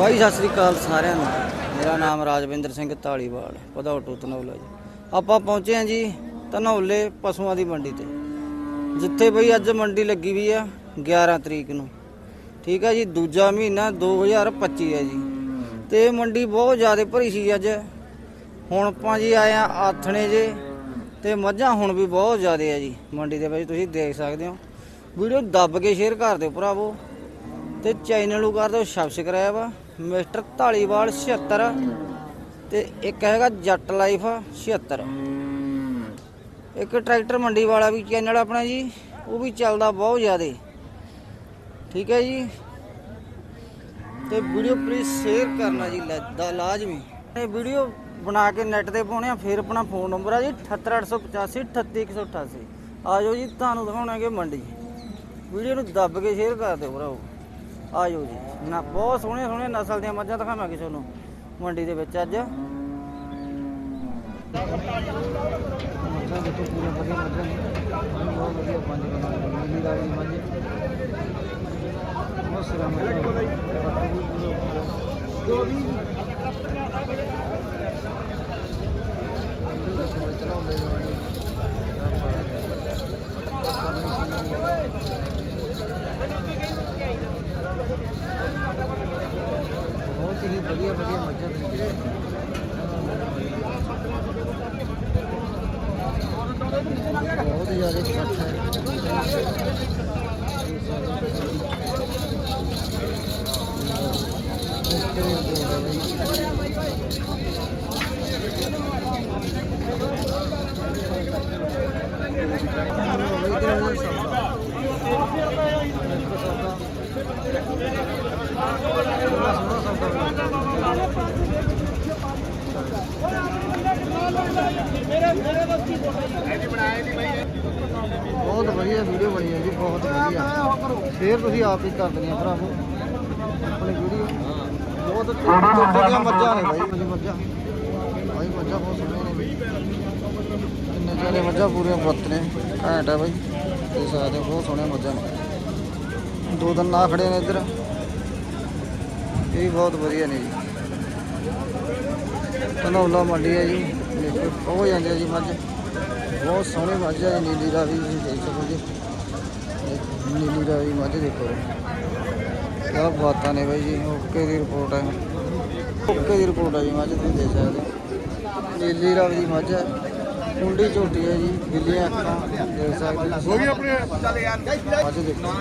ਬਾਈ, ਸਤਿ ਸ੍ਰੀ ਅਕਾਲ ਸਾਰਿਆਂ ਨੂੰ। ਮੇਰਾ ਨਾਮ ਰਾਜਵਿੰਦਰ ਸਿੰਘ ਢਾਲੀਵਾਲ ਪਧੌਟੂ ਧਨੌਲਾ ਜੀ। ਆਪਾਂ ਪਹੁੰਚੇ ਹਾਂ ਜੀ ਧਨੌਲੇ ਪਸ਼ੂਆਂ ਦੀ ਮੰਡੀ ਤੇ। ਜਿੱਥੇ ਬਈ ਅੱਜ ਮੰਡੀ ਲੱਗੀ ਵੀ ਆ 11 ਤਰੀਕ ਨੂੰ। ਠੀਕ ਆ ਜੀ, ਦੂਜਾ ਮਹੀਨਾ 2025 ਹੈ ਜੀ। ਤੇ ਮੰਡੀ ਬਹੁਤ ਜ਼ਿਆਦਾ ਭਰੀ ਸੀ ਅੱਜ। ਹੁਣ ਆਪਾਂ ਜੀ ਆਏ ਆ ਆਥਣੇ ਜੇ, ਤੇ ਮੱਝਾਂ ਹੁਣ ਵੀ ਬਹੁਤ ਜ਼ਿਆਦਾ ਹੈ ਜੀ। ਮੰਡੀ ਦੇ ਵਿੱਚ ਤੁਸੀਂ ਦੇਖ ਸਕਦੇ ਹੋ। ਵੀਡੀਓ ਦੱਬ ਕੇ ਸ਼ੇਅਰ ਕਰ ਦਿਓ ਭਰਾਵੋ। ਤੇ ਚੈਨਲ ਨੂੰ ਕਰ ਦਿਓ ਸਬਸਕ੍ਰਾਈਬ। ਮਿਸਟਰ ਢਾਲੀਵਾਲ 76 ਤੇ ਇੱਕ ਹੈਗਾ ਜੱਟ ਲਾਈਫ 76 ਇੱਕ ਟਰੈਕਟਰ ਮੰਡੀ ਵਾਲਾ ਵੀ ਚੈਨਲ ਆਪਣਾ ਜੀ, ਉਹ ਵੀ ਚੱਲਦਾ ਬਹੁਤ ਜ਼ਿਆਦੇ। ਠੀਕ ਹੈ ਜੀ। ਤੇ ਵੀਡੀਓ ਪਲੀਜ਼ ਸ਼ੇਅਰ ਕਰਨਾ ਜੀ, ਲਾ- ਦਾ ਲਾਜ਼ਮੀ। ਇਹ ਵੀਡੀਓ ਬਣਾ ਕੇ ਨੈਟ ਤੇ ਪਾਉਣੇ ਆ, ਫਿਰ ਆਪਣਾ ਫੋਨ ਨੰਬਰ ਆ ਜੀ 78885 38188 ਆ ਜਾਓ ਜੀ, ਤੁਹਾਨੂੰ ਦਿਖਾਉਣਾਗੇ ਮੰਡੀ। ਵੀਡੀਓ ਨੂੰ ਦੱਬ ਕੇ ਸ਼ੇਅਰ ਕਰ ਦਿਓ ਭਰਾਓ ਆ ਜਾਓ ਜੀ। ਨਾ, ਬਹੁਤ ਸੋਹਣੇ ਸੋਹਣੇ ਨਸਲ ਦੀਆਂ ਮੱਝਾਂ ਦਿਖਾਵਾਂਗੇ ਤੁਹਾਨੂੰ ਮੰਡੀ ਦੇ ਵਿੱਚ ਅੱਜ। ਮੱਝਾਂ ਦੇਖੋ ਪੂਰੀਆਂ ਵਧੀਆ ਮੱਝਾਂ ਨੇ ਬਹੁਤ ਵਧੀਆ ਪੰਜ ਕਨਾਲ ਨੀਲੀ ਰਾਵੀ ਮੱਝ ਬਹੁਤ ਸਿਰਾ ਜੋ ਵੀ ਬਹੁਤ ਹੀ ਵਧੀਆ ਵਧੀਆ ਮੱਝਾਂ ਨੇ ਬਹੁਤ ਜ਼ਿਆਦਾ ਇਕੱਠ ਹੈ। ਬਹੁਤ ਵਧੀਆ ਵੀਡੀਓ ਬਣੀ ਹੈ ਜੀ ਬਹੁਤ ਵਧੀਆ। ਸ਼ੇਅਰ ਤੁਸੀਂ ਆਪ ਹੀ ਕਰ ਦੇਣੀ ਆ ਭਰਾਵੋ। ਆਪਣੀ ਵੀਡੀਓ ਬਹੁਤ ਛੋਟੇ ਦੀਆਂ ਮੱਝਾਂ ਨੇ ਬਾਈ ਮੇਰੀ ਮੱਝਾਂ। ਬਾਈ ਮੱਝਾਂ ਬਹੁਤ ਸੋਹਣੀਆਂ ਨੇ ਕਿੰਨੇ ਜਿਹੜੇ ਮੱਝਾਂ ਪੂਰੀਆਂ ਬੱਤ ਨੇ। ਘੈਂਟ ਹੈ ਬਾਈ। ਤੇ ਹੋ, ਬਹੁਤ ਸੋਹਣੀਆਂ ਮੱਝਾਂ ਨੇ। ਦੋ ਦਿਨ ਨਾ ਖੜੇ ਨੇ ਇੱਧਰ। ਇਹ ਵੀ ਬਹੁਤ ਵਧੀਆ ਨੇ ਜੀ। ਧਨੌਲਾ ਮੰਡੀ ਹੈ ਜੀ। ਦੇਖੋ ਹੋ ਜਾਂਦੇ ਜੀ ਮੱਝ। ਬਹੁਤ ਸੋਹਣੀ ਮੱਝ ਹੈ ਜੀ, ਨੀਲੀ ਰਾਵੀ ਤੁਸੀਂ ਦੇਖ ਸਕੋ ਜੀ। ਨੀਲੀ ਨੀਲੀ ਰਾਵੀ ਮੱਝ ਦੇਖੋ। ਕਿਆ ਬਾਤਾਂ ਨੇ ਬਾਈ ਜੀ ਓਕੇ ਦੀ ਰਿਪੋਰਟ ਹੈ ਓਕੇ ਦੀ ਰਿਪੋਰਟ ਹੈ ਜੀ ਮੱਝ ਤੁਸੀਂ ਦੇਖ ਸਕਦੇ ਨੀਲੀ ਰਾਵੀ ਦੀ ਮੱਝ ਹੈ। ਕੁੰਡੀ ਝੋਟੀ ਹੈ ਜੀ ਬਿੱਲੀਆਂ ਅੱਖਾਂ ਦੇਖ ਸਕਦੇ ਹੋ ਤੁਸੀਂ। ਆਪਣੇ ਮੱਝ ਦੇਖੋ।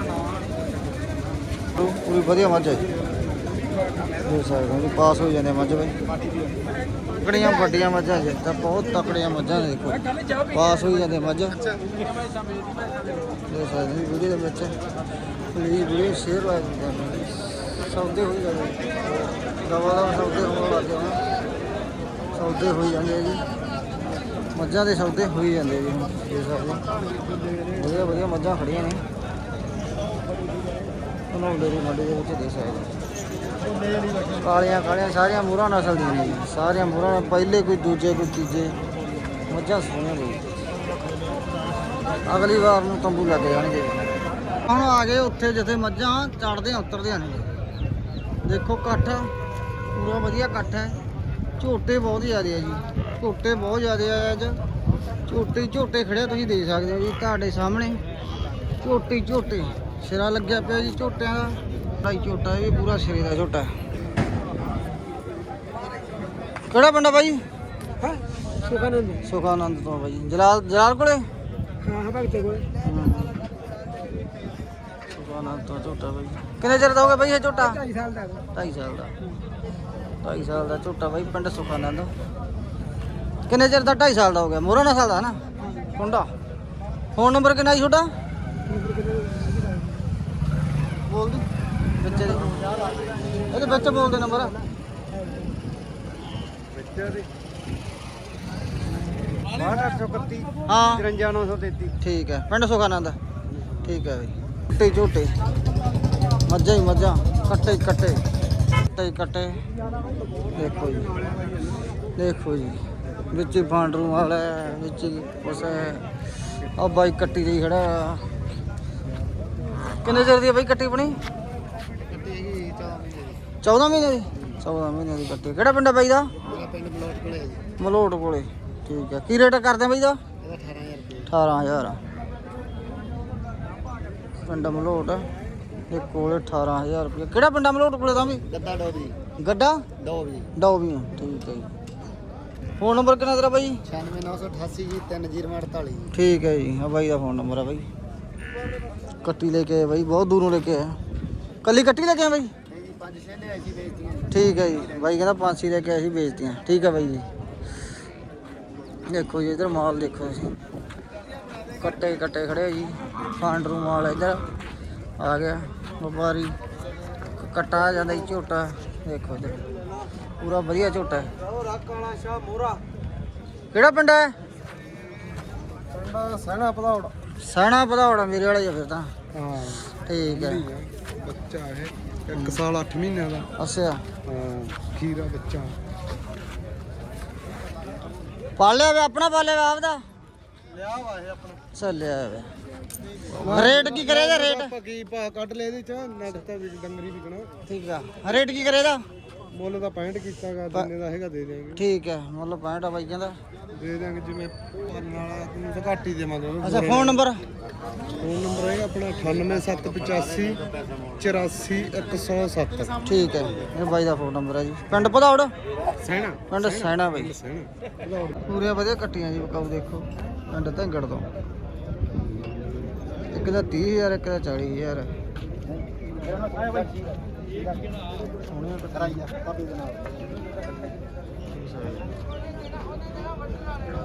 ਪੂਰੀ ਵਧੀਆ ਮੱਝ ਹੈ ਜੀ। ਦੇਖ ਸਕਦੇ ਹੋ ਜੀ ਪਾਸ ਹੋ ਜਾਂਦੇ ਮੱਝ ਬਾਈ। ਤਕੜੀਆਂ ਵੱਡੀਆਂ ਮੱਝਾਂ ਜੀ ਤਾਂ ਬਹੁਤ ਤਕੜੀਆਂ ਮੱਝਾਂ ਨੇ ਦੇਖੋ। ਪਾਸ ਹੋਈ ਜਾਂਦੇ ਮੱਝ। ਦੇਖ ਸਕਦੇ ਹੋ ਵੀਡੀਓ ਦੇ ਵਿੱਚ। ਪਲੀਜ਼ ਵੀਡੀਓ ਸ਼ੇਅਰ ਕਰ ਦਿਓ। ਸੌਦੇ ਹੋਈ ਜਾਂਦੇ। ਦਵਾ ਦਾ ਸੌਦੇ ਹੋਣ ਲੱਗ ਜਾਣਾ ਸੌਦੇ ਹੋਈ ਜਾਂਦੇ ਜੀ। ਮੱਝਾਂ ਦੇ ਸੌਦੇ ਹੋਈ ਜਾਂਦੇ ਜੀ ਹੁਣ, ਦੇਖ ਸਕਦੇ ਵਧੀਆ ਵਧੀਆ ਮੱਝਾਂ ਖੜੀਆਂ ਨੇ। ਬਣਾਉਂਦੇ ਦੇ ਮੰਡੀ ਦੇ ਵਿੱਚ, ਦੇਖ ਸਕਦੇ ਕਾਲੀਆਂ ਕਾਲੀਆਂ ਸਾਰੀਆਂ ਮੂਰਾ ਨਸਲ ਦੀਆਂ ਨੇ ਜੀ। ਸਾਰੀਆਂ ਮੂਰਾ ਪਹਿਲੇ ਕੋਈ ਦੂਜੇ ਕੋਈ ਤੀਜੇ। ਮੱਝਾਂ ਸੋਹਣੀਆਂ ਨੇ। ਅਗਲੀ ਵਾਰ ਨੂੰ ਤੰਬੂ ਲੱਗ ਜਾਣਗੇ। ਹੁਣ ਆ ਗਏ ਉੱਥੇ ਜਿੱਥੇ ਮੱਝਾਂ ਚੜਦੇ ਉਤਰਦੇ ਨੇ। ਦੇਖੋ ਇਕੱਠ ਪੂਰਾ ਵਧੀਆ ਇਕੱਠ ਹੈ। ਝੋਟੇ ਬਹੁਤ ਜ਼ਿਆਦੇ ਆ ਜੀ। ਝੋਟੇ ਬਹੁਤ ਜ਼ਿਆਦੇ ਆ ਅੱਜ। ਝੋਟੇ ਝੋਟੇ ਖੜਿਆ ਤੁਸੀਂ ਦੇਖ ਸਕਦੇ ਹੋ ਜੀ ਤੁਹਾਡੇ ਸਾਹਮਣੇ। ਝੋਟੀ ਝੋਟੇ। ਸਿਰਾ ਲੱਗਿਆ ਪਿਆ ਜੀ ਝੋਟਿਆਂ ਦਾ। ਢਾਈ ਝੋਟਾ ਇਹ ਵੀ ਪੂਰਾ ਸਿਰੇ ਦਾ ਝੋਟਾ। ਕਿਹੜਾ ਪਿੰਡ ਆ ਬਾਈ? ਹਾਂ? ਸੁਖਾਨੰਦ। ਸੁਖਾਨੰਦ ਤੋਂ ਬਾਈ। ਜਲਾਲ ਜਲਾਲ ਕੋਲੇ? ਹਾਂ ਹਾਂ ਭਗਤੇ ਕੋਲ। ਸੁਖਾਨੰਦ ਤੋਂ ਝੋਟਾ ਬਾਈ। ਕਿੰਨੇ ਚਿਰ ਦਾ ਹੋ ਗਿਆ ਬਾਈ ਇਹ ਝੋਟਾ? 2.5 ਸਾਲ ਦਾ 2.5 ਸਾਲ ਦਾ। 2.5 ਸਾਲ ਦਾ ਝੋਟਾ ਬਾਈ ਪਿੰਡ ਸੁਖਾਨੰਦ। ਕਿੰਨੇ ਚਿਰ ਦਾ? 2.5 ਸਾਲ ਦਾ ਹੋ ਗਿਆ। ਮੋਰਾ ਨਾ ਸਾਲ ਦਾ ਨਾ ਕੁੰਡਾ ਫੋਨ ਨੰਬਰ ਕਿੰਨਾ ਜੀ ਤੁਹਾਡਾ? ਬੋਲ ਦੀ। ਬੱਚੇ ਦੇ। ਇਹਦੇ ਵਿੱਚ ਬੋਲ ਦੇ ਨੰਬਰ। ਬੱਚੇ ਦੇ। 831 ਹਾਂ। 53933 ਠੀਕ ਹੈ। ਪਿੰਡ ਸੁਖਾਨੰਦ ਠੀਕ ਹੈ ਬਈ ਝੋਟੇ ਝੋਟੇ। ਮੱਝਾਂ ਹੀ ਮੱਝਾਂ। ਕੱਟੇ ਹੀ ਕੱਟੇ। ਕੱਟੇ ਹੀ ਕੱਟੇ। ਦੇਖੋ ਜੀ। ਦੇਖੋ ਜੀ। ਵਿੱਚ ਬਾਂਡਰੂ ਵਾਲਾ ਵਿੱਚ ਉਸ ਆ ਬਾਈ ਕੱਟੀ ਦੀ ਖੜਾ। ਕਿੰਨੇ ਚਿਰ ਦੀ ਬਾਈ ਕੱਟੀ ਬਣੀ 14 ਮਹੀਨੇ 14 ਮਹੀਨੇ ਦੀ? 14 ਮਹੀਨੇ ਦੀ ਕੱਟੀ ਕਿਹੜਾ ਪਿੰਡ ਬਾਈ ਦਾ? ਮੇਰਾ ਪਿੰਡ ਬਲੌਟ ਕੋਲੇ ਹੈ ਜੀ। ਮਲੋਟ ਕੋਲੇ। ਠੀਕ ਹੈ ਕੀ ਰੇਟ ਕਰਦੇ ਬਾਈ ਦਾ? ਇਹਦਾ 18000 ਰੁਪਏ। 18000 ਪਿੰਡ ਮਲੋਟ। ਇਹ ਕੋਲੇ 18000 ਰੁਪਏ। ਕਿਹੜਾ ਪਿੰਡ ਆ ਮਲੋਟ ਕੋਲੇ ਤਾਂ ਵੀ? ਗੱਦਾ ਡੋਬੀ ਗੱਡਾ? ਡੋਬੀ ਡੌਬੀ ਠੀਕ ਹੈ ਜੀ। ਫੋਨ ਨੰਬਰ ਕਿੰਨਾ ਤੇਰਾ ਬਾਈ? 96988 ਜੀ 3048 ਠੀਕ ਹੈ ਜੀ। ਆ ਬਾਈ ਦਾ ਫੋਨ ਨੰਬਰ ਆ ਬਾਈ। ਕੱਟੀ ਲੈ ਕੇ ਆਏ ਬਾਈ। ਬਹੁਤ ਦੂਰੋਂ ਲੈ ਕੇ ਆਇਆ। ਕੱਲੀ ਕੱਟੀ ਲੈ ਕੇ ਆਏ ਬਾਈ? ਪੰਜ ਛੇ ਵੇਚਦੀਆਂ ਠੀਕ ਹੈ ਜੀ। ਬਾਈ ਕਹਿੰਦਾ ਪੰਛੀ ਲੈ ਕੇ ਆਏ ਸੀ ਵੇਚਤੀਆਂ। ਠੀਕ ਹੈ ਬਾਈ ਜੀ। ਦੇਖੋ ਜੀ ਇਧਰ ਮਾਲ ਦੇਖੋ ਜੀ ਕੱਟੇ ਕੱਟੇ ਖੜੇ ਜੀ। ਫਾਂਡਰੂ ਮਾਲ ਇਧਰ ਆ ਗਿਆ ਵਪਾਰੀ। ਕੱਟਾ ਆ ਜਾਂਦਾ ਜੀ ਝੋਟਾ। ਦੇਖੋ ਇਧਰ। ਪੂਰਾ ਵਧੀਆ ਝੋਟਾ ਹੈ। ਵਾਲਾ ਸ਼ਾਹ ਮੋਰਾ ਕਿਹੜਾ ਪਿੰਡ ਹੈ? ਪਿੰਡ ਸਹਿਣਾ ਪਧੌੜ ਸਹਿਣਾ ਪਧੌੜਾ ਮੇਰੇ ਵਾਲਾ ਹੀ ਆ ਫਿਰ ਤਾਂ। ਹਾਂ। ਠੀਕ ਹੈ। ਬੱਚਾ ਹੈ 1 ਸਾਲ 8 ਮਹੀਨਿਆਂ ਦਾ। ਅੱਛਾ। ਹਾਂ ਖੀਰਾ ਬੱਚਾ। ਪਾਲਿਆ ਵੇ ਆਪਣਾ ਪਾਲਿਆ ਵੇ ਆਪਦਾ। ਲਿਆ ਵਾ ਇਹ ਆਪਣਾ। ਚੱਲਿਆ ਵੇ। ਰੇਟ ਕੀ ਕਰੇਗਾ ਰੇਟ? ਆਪਾਂ ਕੀ ਭਾ ਕੱਢ ਲਿਆ ਇਹਦੇ ਚ ਨੱਟ ਤਾਂ ਡੰਗਰੀ ਵਿਕਣਾ। ਠੀਕ ਆ। ਰੇਟ ਕੀ ਕਰੇਗਾ ਮੁੱਲ ਤਾਂ 65 ਕੀਤਾਗਾ ਜਿੰਨੇ ਦਾ ਹੈਗਾ ਦੇ ਦੇਾਂਗੇ ਠੀਕ ਹੈ ਮਤਲਬ 65 ਆ ਬਾਈ ਕਹਿੰਦਾ। ਦੇ ਦੇਾਂਗੇ ਜਿਵੇਂ ਭਰਨ ਵਾਲਾ ਤੈਨੂੰ ਤਾਂ ਘੱਟ ਹੀ ਦੇਵਾਂਗੇ। ਅੱਛਾ ਫੋਨ ਨੰਬਰ ਫੋਨ ਨੰਬਰ ਹੈਗਾ ਆਪਣਾ 98785 84107 ਠੀਕ ਹੈ ਇਹ ਬਾਈ ਦਾ ਫੋਨ ਨੰਬਰ ਹੈ ਜੀ। ਪਿੰਡ ਪਧੌੜ ਸਹਿਣਾ ਪਿੰਡ ਸੈਣਾ ਬਾਈ। ਪੂਰੀਆਂ ਵਧੀਆ ਕੱਟੀਆਂ ਜੀ ਬਕਾਊ ਦੇਖੋ। ਪਿੰਡ ਧੰਗੜ ਤੋਂ। ਇੱਕ ਦਾ 30000 ਇੱਕ ਦਾ 40000 ਸੋਹਣੀਆਂ ਕੱਟੀਆਂ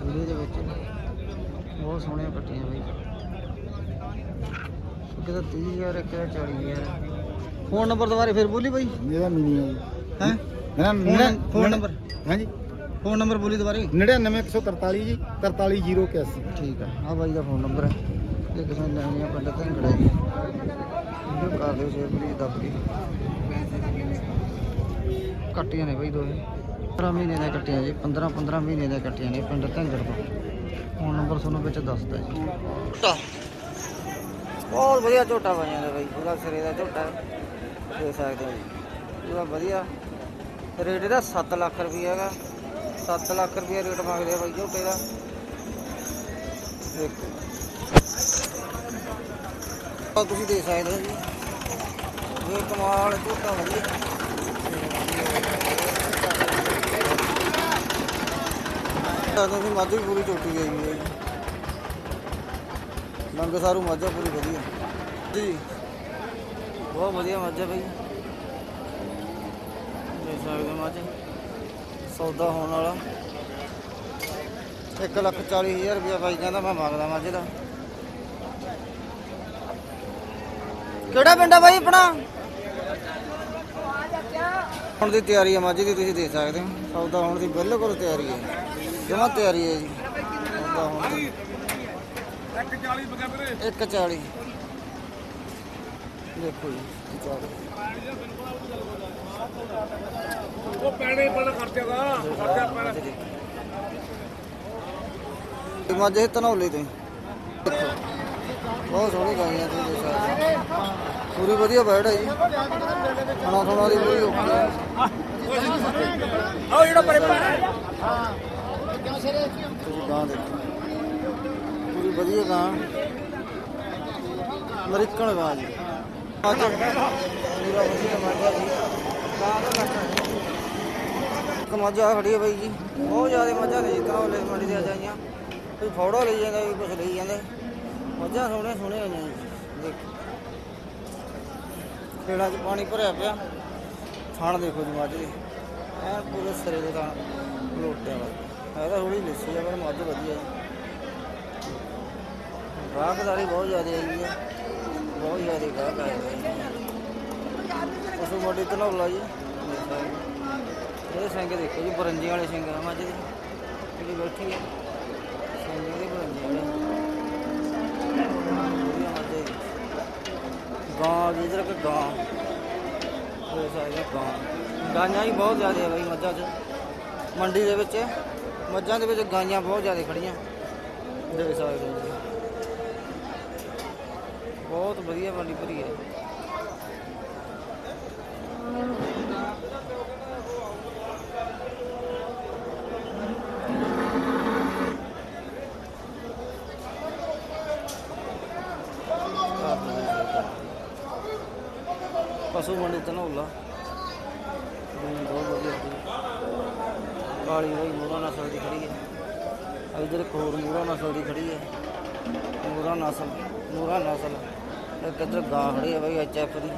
ਵੀਡੀਓ ਦੇ ਵਿੱਚ ਬਹੁਤ ਸੋਹਣੀਆਂ ਕੱਟੀਆਂ ਬਾਈ। ਇੱਕ ਦਾ 30000 ਇੱਕ ਦਾ 40000 ਫੋਨ ਨੰਬਰ ਦੁਬਾਰੇ ਫਿਰ ਬੋਲੀ ਬਾਈ। ਮੇਰਾ ਮਿਨੀ ਹੈ। ਹੈ? ਮੇਰਾ ਫੋਨ ਫੋਨ ਨੰਬਰ। ਹਾਂਜੀ। ਫੋਨ ਨੰਬਰ ਬੋਲੀ ਦੁਬਾਰੇ। 99143 ਜੀ 43081 ਠੀਕ ਆ। ਆ ਬਾਈ ਦਾ ਫੋਨ ਨੰਬਰ ਹੈ। ਜੇ ਕਿਸੇ ਨੇ ਲੈਣੀ ਆ ਪਿੰਡ ਧੰਗੜਾ ਜੀ ਵੀਡੀਓ ਕਰ ਦਿਓ ਸ਼ੇਅਰ ਪਲੀਜ਼ ਦੱਬ ਕੇ। ਕੱਟੀਆਂ ਨੇ ਬਾਈ ਦੋਏ 15 ਮਹੀਨੇ ਦੀਆਂ ਕੱਟੀਆਂ ਜੀ 15 15 ਮਹੀਨੇ ਦੀਆਂ ਕੱਟੀਆਂ ਨੇ ਪਿੰਡ ਧੰਗੜ ਤੋਂ। ਫੋਨ ਨੰਬਰ ਤੁਹਾਨੂੰ ਵਿੱਚ ਦੱਸਦਾ ਜੀ। ਬਹੁਤ ਵਧੀਆ ਝੋਟਾ ਬਣਿਆ ਨੇ ਬਾਈ, ਪੂਰਾ ਸਿਰੇ ਦਾ ਝੋਟਾ। ਹੈ। ਦੇਖ ਸਕਦੇ ਹੋ ਜੀ। ਪੂਰਾ ਵਧੀਆ। ਰੇਟ ਇਹਦਾ 7 ਲੱਖ ਰੁਪਏ ਹੈਗਾ। 7 ਲੱਖ ਰੁਪਏ ਰੇਟ ਮੰਗਦੇ ਆ ਬਾਈ ਝੋਟੇ ਦਾ। ਦੇਖੋ। ਤੁਸੀਂ ਦੇਖ ਸਕਦੇ ਹੋ ਜੀ। ਇਹ ਕਮਾਲ ਝੋਟਾ ਵਧੀਆ। ਤਾਂ ਤੁਸੀਂ ਮੱਝ ਵੀ ਪੂਰੀ ਝੋਟੀ ਗਈ ਹੈ ਜੀ। ਲੰਗ ਸਾਰੂ ਮੱਝ ਆ ਪੂਰੀ ਵਧੀਆ। ਜੀ। ਬਹੁਤ ਵਧੀਆ ਮੱਝ ਹੈ ਬਈ। ਦੇਖ ਸਕਦੇ ਹੋ ਮੱਝ। ਸੌਦਾ ਹੋਣ ਵਾਲਾ। ਇੱਕ ਲੱਖ ਚਾਲੀ ਹਜ਼ਾਰ ਰੁਪਇਆ ਬਾਈ ਕਹਿੰਦਾ ਮੈਂ ਮੰਗਦਾ ਮੱਝ ਦਾ। ਕਿਹੜਾ ਪਿੰਡ ਆ ਬਾਈ ਆਪਣਾ? ਹੁਣ ਦੀ ਤਿਆਰੀ ਹੈ ਮੱਝ ਦੀ ਤੁਸੀਂ ਦੇਖ ਸਕਦੇ ਹੋ। ਸੌਦਾ ਹੋਣ ਦੀ ਬਿਲਕੁਲ ਤਿਆਰੀ ਹੈ ਜਮਾ ਤਿਆਰੀ ਹੈ ਜੀ। ਸੌਦਾ ਹੋਣ ਦੀ। 140 ਬਗਾ ਵੀਰੇ 140 ਦੇਖੋ ਜੀ 140 ਉਹ ਪੈਣੇ ਪਣ ਖਰਚਾ ਦਾ ਖਰਚਾ ਪੈਣਾ। ਮੱਝ ਧਨੌਲੇ ਤੇ ਦੇਖੋ। ਬਹੁਤ ਸੋਹਣੀ ਗਾਈਆਂ ਤੁਸੀਂ ਦੇਖ ਸਕਦੇ ਹੋ ਪੂਰੀ ਵਧੀਆ ਬੈੜ ਹੈ ਜੀ। ਖਾਣਾ ਖਾਣਾ ਦੀ ਪੂਰੀ ਓਕੇ ਹੈ ਆਓ ਜਿਹੜਾ ਪਰੇ ਤੁਸੀਂ ਗਾਂ ਦੇਖੋ। ਪੂਰੀ ਵਧੀਆ ਗਾਂ। ਅਮਰੀਕਨ ਗਾਂ ਜੀ। ਅੱਜ ਪੂਰਾ ਵਧੀਆ ਮਾਜਾ ਜੀ। ਗਾਂ ਦਾ ਮੱਝਾਂ ਖੜੀ ਹੈ ਬਾਈ ਜੀ। ਬਹੁਤ ਜ਼ਿਆਦਾ ਮੱਝਾਂ ਨੇ ਜੀ ਧਨੌਲੇ ਮੰਡੀ ਦੇ ਆ ਜਾਈਆਂ। ਕੋਈ ਫੌੜਾ ਲਈ ਜਾਂਦਾ ਕੋਈ ਕੁਛ ਲਈ ਜਾਂਦੇ। ਮੱਝਾਂ ਸੋਹਣੀਆਂ ਸੋਹਣੀਆਂ ਆਈਆਂ ਜੀ। ਦੇਖੋ। ਖੇੜਾ 'ਚ ਪਾਣੀ ਭਰਿਆ ਪਿਆ। ਥਾਣ ਦੇਖੋ ਜੀ ਮੱਝ ਦੇ। ਐ ਪੂਰੇ ਸਿਰੇ ਦੇ ਥਣ ਲੋਟਿਆ ਵਾ। ਇਹ ਤਾਂ ਥੋੜੀ ਲਿੱਸੀ ਆ, ਪਰ ਮੱਝ ਵਧੀਆ ਜੀ। ਗਾਹਕਦਾਰੀ ਬਹੁਤ ਜ਼ਿਆਦਾ ਆਈ ਹੈ। ਬਹੁਤ ਜ਼ਿਆਦਾ ਗਾਹਕ ਆਏ ਹੋਏ ਨੇ। ਪਸ਼ੂ ਮੰਡੀ ਧਨੌਲਾ ਜੀ। ਇਹ ਸਿੰਘ ਦੇਖੋ ਜੀ, ਬਰੰਜੀਆਂ ਵਾਲੇ ਸਿੰਘ ਆ ਮੱਝ ਦੇ। ਜਿਹੜੀ ਬੈਠੀ ਹੈ ਸਿੰਘ ਦੇ ਬਰੰਜੀਆਂ ਵਾਲੇ। ਵਧੀਆ ਮੱਝ ਹੈ ਜੀ। ਗਾਂ ਜੀ ਇਧਰ ਇੱਕ ਗਾਂ। ਗਾਂ ਗਾਂਆਂ ਹੀ ਬਹੁਤ ਜ਼ਿਆਦਾ ਆ ਬਈ, ਮੱਝਾਂ 'ਚ। ਮੰਡੀ ਦੇ ਵਿੱਚ, ਮੱਝਾਂ ਦੇ ਵਿੱਚ ਗਾਈਆਂ ਬਹੁਤ ਜ਼ਿਆਦਾ ਖੜੀਆਂ। ਦੇਖ ਸਕਦੇ ਹੋ ਬਹੁਤ ਵਧੀਆ ਮੰਡੀ ਭਰੀ ਹੈ। ਪਸ਼ੂ ਮੰਡੀ ਧਨੌਲਾ ਬਹੁਤ ਵਧੀਆ ਹੈ ਕਾਲੀ ਬਾਈ ਮੋਰਾ ਨਸਲ ਦੀ ਖੜੀ ਹੈ। ਇਧਰ ਇੱਕ ਹੋਰ ਮੋਰਾ ਨਸਲ ਦੀ ਖੜੀ ਹੈ। ਮੋਰਾ ਨਸਲ ਮੋਰਾ ਨਸਲ ਇੱਕ ਇੱਧਰ ਗਾਂ ਖੜੀ ਹੈ ਬਾਈ ਐਚ ਦੀ।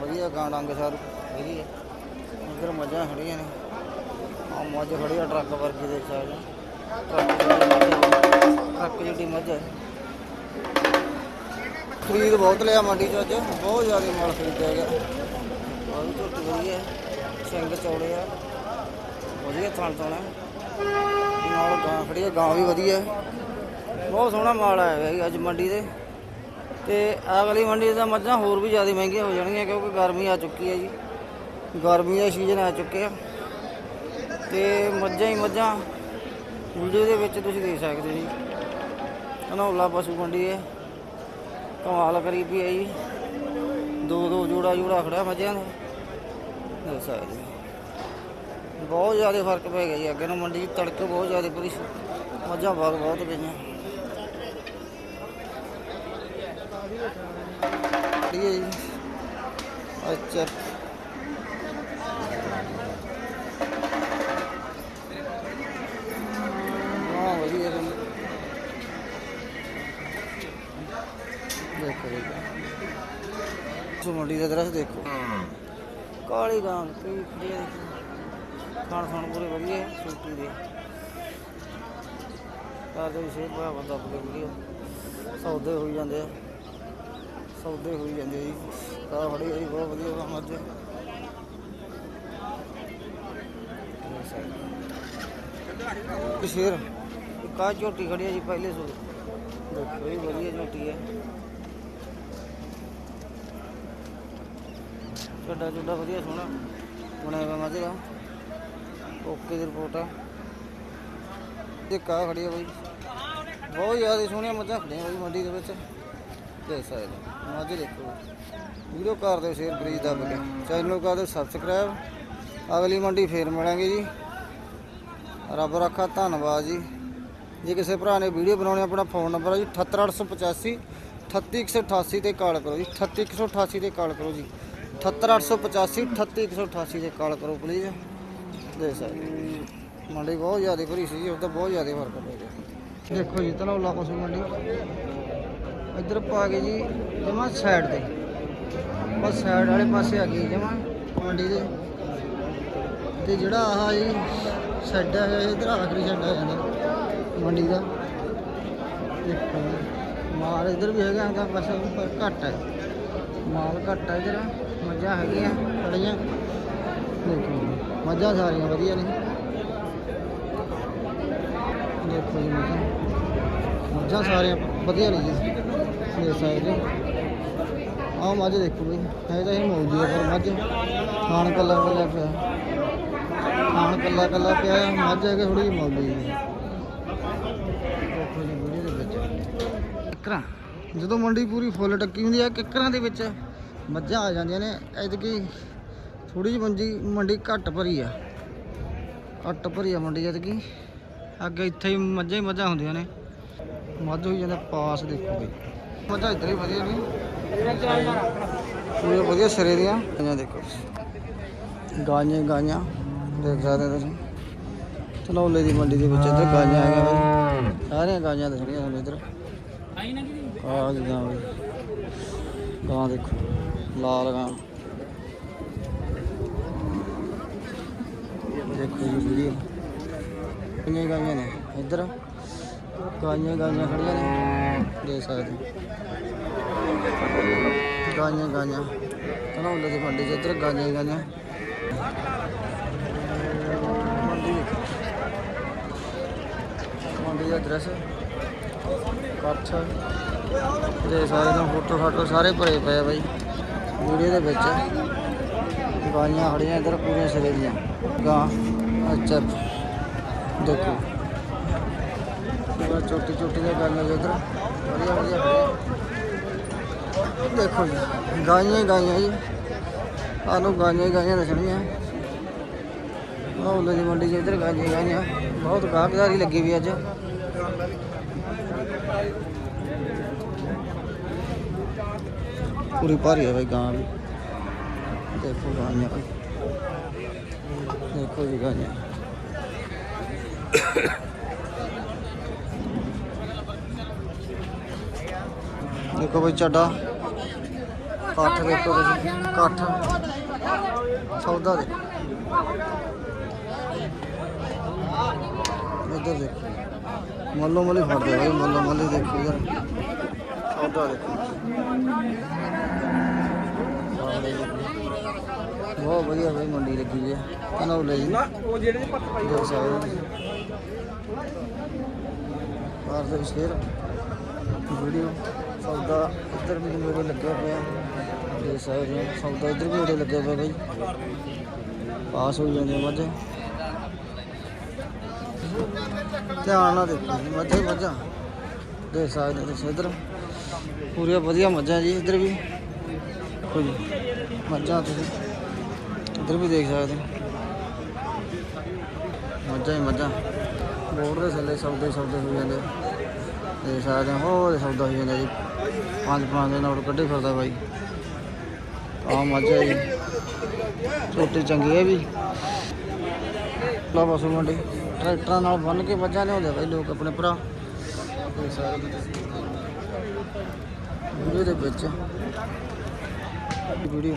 ਵਧੀਆ ਗਾਂ ਡੰਗ ਸਾਰ ਹੈਗੀ ਹੈ ਇੱਧਰ ਮੱਝਾਂ ਖੜੀਆਂ ਨੇ। ਆ ਮੱਝ ਖੜੀ ਆ ਟਰੱਕ ਵਰਗੀ ਦੇ ਸਾਈਡ ਟਰੱਕ ਜਿਹੜੀ ਮੱਝ ਹੈ, ਖਰੀਦ ਬਹੁਤ ਲਿਆ ਮੰਡੀ ਚ ਅੱਜ। ਬਹੁਤ ਜ਼ਿਆਦਾ ਮਾਲ ਖਰੀਦਿਆ ਗਿਆ। ਬਹੁਤ ਝੋਟੀ ਵਧੀਆ ਹੈ, ਸਿੰਘ ਚੌੜੇ ਆ। ਵਧੀਆ ਥਣ ਤੋਣਾ ਨਾਲ ਗਾਂ ਖੜੀ ਹੈ ਗਾਂ ਵੀ ਵਧੀਆ। ਬਹੁਤ ਸੋਹਣਾ ਮਾਲ ਆਇਆ ਹੈ ਅੱਜ ਮੰਡੀ ਦੇ। ਤੇ ਅਗਲੀ ਮੰਡੀ ਦਾ ਮੱਝਾਂ ਹੋਰ ਵੀ ਜ਼ਿਆਦਾ ਮਹਿੰਗੀਆਂ ਹੋ ਜਾਣਗੀਆਂ ਕਿਉਂਕਿ ਗਰਮੀ ਆ ਚੁੱਕੀ ਹੈ ਜੀ। ਗਰਮੀ ਦਾ ਸੀਜ਼ਨ ਆ ਚੁੱਕਿਆ। ਤੇ ਮੱਝਾਂ ਹੀ ਮੱਝਾਂ। ਵੀਡੀਓ ਦੇ ਵਿੱਚ ਤੁਸੀਂ ਦੇਖ ਸਕਦੇ ਜੀ। ਧਨੌਲਾ ਪਸ਼ੂ ਮੰਡੀ ਹੈ। ਕਮਾਲ ਕਰੀ ਪਈ ਹੈ ਜੀ। ਦੋ ਦੋ ਜੋੜਾ ਜੋੜਾ ਖੜਿਆ ਮੱਝਾਂ ਦਾ ਦੇਖ ਸਕਦੇ ਬਹੁਤ ਜ਼ਿਆਦਾ ਫ਼ਰਕ ਪੈ ਗਿਆ ਜੀ, ਅੱਗੇ ਨੂੰ ਮੰਡੀ 'ਚ ਤੜਕੇ ਬਹੁਤ ਜ਼ਿਆਦਾ ਪਈ ਮੱਝਾਂ ਬਾਗ ਬਹੁਤ ਪਈਆਂ। ਠੀਕ ਹੈ ਜੀ। ਅੱਛਾ। ਸੋ ਮੰਡੀ ਦਾ ਦਰਸ ਦੇਖੋ। ਕਾਲੀ ਗਾਂ ਕਈ ਖੜੀ ਹੈ ਖਾਣ ਖਾਣ ਪੂਰੇ ਵਧੀਆ, ਸੂਟੀ ਦੇ। ਕਰਦੇ ਵੀ ਸੇਧ ਬੜਾ ਬੰਦਾ ਆਪਣੇ ਵੀਡੀਓ। ਸੌਦੇ ਹੋਈ ਜਾਂਦੇ ਆ। ਸੌਦੇ ਹੋਈ ਜਾਂਦੇ ਜੀ। ਕਾ ਫੜੀ ਹੋਈ ਬਹੁਤ ਵਧੀਆ ਕੰਮ ਅੱਜ। ਸ਼ੇਰ ਕਾ ਝੋਟੀ ਖੜੀ ਹੈ ਜੀ, ਪਹਿਲੇ ਸੋ ਦੇਖੋ ਇਹ ਵਧੀਆ ਝੋਟੀ ਹੈ ਚੱਡਾ ਚੁੱਡਾ ਵਧੀਆ ਸੋਹਣਾ ਬਣਿਆ ਹੋਇਆ ਮਾਝੇ ਦਾ। ਓਕੇ ਦੀ ਰਿਪੋਰਟ ਆ। ਇਹ ਕਾ ਖੜੀ ਆ ਬਾਈ। ਬਹੁਤ ਜ਼ਿਆਦਾ ਸੋਹਣੀਆਂ ਮੱਝਾਂ ਖੜੀਆਂ ਬਾਈ ਮੰਡੀ ਦੇ ਵਿੱਚ। ਦੇਖ ਸਕਦੇ ਹੋ। ਦੇਖੋ। ਵੀਡੀਓ ਕਰ ਦਿਓ ਸ਼ੇਅਰ ਪਲੀਜ਼ ਦੱਬ ਕੇ ਚੈਨਲ ਨੂੰ ਕਰ ਦਿਓ ਸਬਸਕ੍ਰਾਈਬ ਅਗਲੀ ਮੰਡੀ ਫੇਰ ਮਿਲਾਂਗੇ ਜੀ। ਰੱਬ ਰੱਖਾ, ਧੰਨਵਾਦ ਜੀ। ਜੇ ਕਿਸੇ ਭਰਾ ਨੇ ਵੀਡੀਓ ਬਣਾਉਣੀ, ਆਪਣਾ ਫੋਨ ਨੰਬਰ ਹੈ ਜੀ 78885 38188 ਤੇ ਕਾਲ ਕਰੋ ਜੀ 38188 ਤੇ ਕਾਲ ਕਰੋ ਜੀ। 78885 38188 ਤੇ ਕਾਲ ਕਰੋ ਪਲੀਜ਼ ਦੇ ਸਕਦੇ ਮੰਡੀ ਬਹੁਤ ਜ਼ਿਆਦਾ ਭਰੀ ਸੀ ਜੀ ਉਹ ਤਾਂ ਬਹੁਤ ਜ਼ਿਆਦਾ ਫ਼ਰਕ ਪੈ ਗਿਆ। ਦੇਖੋ ਜੀ ਧਨੌਲਾ ਪਸ਼ੂ ਮੰਡੀ। ਇੱਧਰ ਪਾ ਕੇ ਜੀ ਜਮਾ ਸਾਈਡ ਤੇ। ਬਸ ਸਾਈਡ ਵਾਲੇ ਪਾਸੇ ਆ ਗਈ ਜਮਾ ਮੰਡੀ ਦੇ। ਤੇ ਜਿਹੜਾ ਆਹ ਜੀ ਸ਼ੈੱਡ ਹੈ ਇਧਰ ਆਖਰੀ ਸ਼ੈੱਡ ਆ ਜਾਂਦਾ ਮੰਡੀ ਦਾ। ਦੇਖੋ ਜੀ, ਮਾਲ ਇਧਰ ਵੀ ਹੈਗਾ ਤਾਂ ਬਸ ਘੱਟ ਹੈ। ਮਾਲ ਘੱਟ ਹੈ ਇਧਰ ਮੱਝਾਂ ਹੈਗੀਆਂ ਖੜੀਆਂ ਦੇਖੋ ਜੀ, ਮੱਝਾਂ ਸਾਰੀਆਂ ਵਧੀਆ ਨੇ। ਦੇਖੋ ਜੀ ਮੱਝਾਂ। ਮੱਝਾਂ ਸਾਰੀਆਂ ਵਧੀਆ ਨੇ ਜੀ ਦੇਖ ਸਕਦੇ ਆਹ ਮੱਝ ਦੇਖੋ ਬਈ ਹੈ ਤਾਂ ਇਹ ਮੌਜੀ ਹੈ ਪਰ ਮੱਝ ਖਾਣ ਕੱਲਾ ਕੱਲਾ ਪਿਆ। ਖਾਣ ਕੱਲਾ ਕੱਲਾ ਪਿਆ ਮੱਝ ਹੈ ਕਿ ਥੋੜੀ ਜਿਹੀ ਮੌਜੀ ਹੈ। ਦੇਖੋ ਜੀ ਵੀਡੀਓ ਦੇ ਵਿੱਚ। ਕਿੱਕਰਾਂ ਜਦੋਂ ਮੰਡੀ ਪੂਰੀ ਫੁੱਲ ਟੱਕੀ ਹੁੰਦੀ ਹੈ ਕਿੱਕਰਾਂ ਦੇ ਵਿੱਚ ਮੱਝਾਂ ਆ ਜਾਂਦੀਆਂ ਨੇ, ਐਤਕੀ ਥੋੜੀ ਜਿਹੀ ਮੰਜੀ, ਮੰਡੀ ਘੱਟ ਭਰੀ ਆ। ਘੱਟ ਭਰੀ ਆ ਮੰਡੀ ਐਤਕੀ। ਅੱਗੇ ਇੱਥੇ ਹੀ ਮੱਝਾਂ ਹੀ ਮੱਝਾਂ ਹੁੰਦੀਆਂ ਨੇ। ਮੱਝ ਹੋਈ ਜਾਂਦਾ ਪਾਸ ਦੇਖੋ ਬਈ ਮੱਝਾਂ ਇੱਧਰ ਹੀ ਵਧੀਆ ਨੇ। ਪੂਰੇ ਵਧੀਆ ਸਿਰੇ ਦੀਆਂ। ਗਾਈਆਂ ਦੇਖੋ। ਗਾਈਆਂ ਹੀ ਗਾਈਆਂ, ਦੇਖ ਸਕਦੇ ਹੋ ਤੁਸੀਂ। ਧਨੌਲੇ ਦੀ ਮੰਡੀ ਦੇ ਵਿੱਚ ਇੱਧਰ ਗਾਈਆਂ ਹੈਗੀਆਂ ਬਈ ਸਾਰੀਆਂ ਗਾਈਆਂ ਦਿਖਣੀਆਂ ਤੁਹਾਨੂੰ ਇੱਧਰ। ਆਹ ਦੀ ਗਾਂ ਗਾਂ ਦੇਖੋ, ਲਾਲ ਗਾਂ। ਦੇਖੋ ਜੀ ਵੀਡੀਓ ਕਿੰਨੀਆਂ ਗਾਈਆਂ ਨੇ? ਇੱਧਰ ਗਾਈਆਂ ਗਾਈਆਂ ਖੜੀਆਂ ਨੇ। ਦੇਖ ਸਕਦੇ ਗਾਈਆਂ ਗਾਈਆਂ। ਧਨੌਲੇ ਦੀ ਮੰਡੀ 'ਚ ਇੱਧਰ ਗਾਈਆਂ ਗਾਈਆਂ। ਮੰਡੀ ਮੰਡੀ ਦਾ ਐਡਰੈਸ ਕੱਛ ਦੇ ਸਾਰੇ ਨੂੰ ਫੋਟੋ ਫਾਟੋ ਸਾਰੇ ਭਰੇ ਪਏ ਆ ਬਾਈ। ਵੀਡੀਓ ਦੇ ਵਿੱਚ। ਗਾਈਆਂ ਖੜੀਆਂ ਇੱਧਰ ਪੂਰੀਆਂ ਸਿਰੇ ਦੀਆਂ। ਗਾਂ, ਅੱਛਾ। ਦੇਖੋ। ਪੂਰਾ ਛੋਟੀ ਛੋਟੀ ਦੇ ਗਾਈਆਂ ਜੀ ਇੱਧਰ। ਵਧੀਆ ਵਧੀਆ। ਦੇਖੋ ਜੀ, ਗਾਈਆਂ ਗਾਈਆਂ ਜੀ। ਸਾਨੂੰ ਗਾਈਆਂ ਗਾਈਆਂ ਦੱਸਣੀਆਂ ਮਹੌਲੇ ਦੀ ਮੰਡੀ 'ਚ ਇੱਧਰ ਗਾਈਆਂ ਗਾਈਆਂ। ਬਹੁਤ ਗਾਹਕਦਾਰੀ ਲੱਗੀ ਵੀ ਅੱਜ। ਪੂਰੀ ਭਾਰੀ ਹੈ ਬਈ ਗਾਂ ਵੀ। ਦੇਖੋ ਗਾਂਆਂ ਦੇਖੋ ਜੀ ਗਾਂਆਂ। ਦੇਖੋ ਬਈ ਚੱਡਾ। ਕੱਠ ਦੇਖੋ ਤੁਸੀਂ। ਕੱਠ। ਸੌਦਾ ਦੇ। ਇੱਧਰ ਦੇਖੋ। ਮੱਲੋ ਮੱਲੀ ਫੜਦੇ ਬਈ ਮੱਲੋ ਮੱਲੀ ਦੇਖੋ ਯਾਰ। ਸੌਦਾ ਦੇਖੋ। ਬਹੁਤ ਵਧੀਆ ਬਈ ਮੰਡੀ ਲੱਗੀ ਜੀ ਕਨੌਲੇ ਜੀ। ਉਹ ਜਿਹੜੇ ਪੱਤ ਪਾਈ ਦੇਖ ਸਕਦੇ ਹੋ ਬਾਹਰ ਦੇ ਸ਼ੇਰ ਵੀਡੀਓ ਸੌਦਾ ਇੱਧਰ ਵੀ ਮੇਰੇ ਲੱਗਿਆ ਪਿਆ। ਦੇਖ ਸਕਦੇ ਹੋ ਸੌਦਾ ਇੱਧਰ ਵੀ ਮੇਰੇ ਲੱਗਿਆ ਪਿਆ ਬਈ। ਪਾਸ ਹੋ ਜਾਂਦੇ ਮੱਝ। ਧਿਆਨ ਨਾਲ ਦੇਖੋ ਜੀ, ਮੱਝਾਂ ਮੱਝਾਂ। ਦੇਖ ਸਕਦੇ ਤੁਸੀਂ ਇੱਧਰ। ਪੂਰੀਆਂ ਵਧੀਆ ਮੱਝਾਂ ਜੀ ਇੱਧਰ ਵੀ। ਦੇਖੋ ਜੀ ਮੱਝਾਂ ਤੁਸੀਂ ਇੱਧਰ ਵੀ ਦੇਖ ਸਕਦੇ ਮੱਝਾਂ ਹੀ ਮੱਝਾਂ। ਬੋਰਡ ਦੇ ਥੱਲੇ ਸੌਦੇ ਸੌਦੇ ਹੋ ਜਾਂਦੇ। ਦੇਖ ਸਕਦੇ ਹੋ ਸੌਦਾ ਹੋ ਜਾਂਦਾ ਜੀ। ਪੰਜ ਪੰਜ ਦੇ ਨੋਟ ਕੱਢੇ ਫਿਰਦਾ ਬਾਈ। ਆ ਮੱਝ ਹੈ ਜੀ। ਛੋਟੀ ਚੰਗੀ ਹੈ ਵੀ। ਲਾ ਬਸੂ ਮੰਡੀ। ਟਰੈਕਟਰਾਂ ਨਾਲ ਬੰਨ ਕੇ ਮੱਝਾਂ ਲਿਆਉਂਦੇ ਬਈ ਲੋਕ ਆਪਣੇ ਭਰਾ। ਵੀਡੀਓ ਦੇ ਵਿੱਚ। ਵੀਡੀਓ।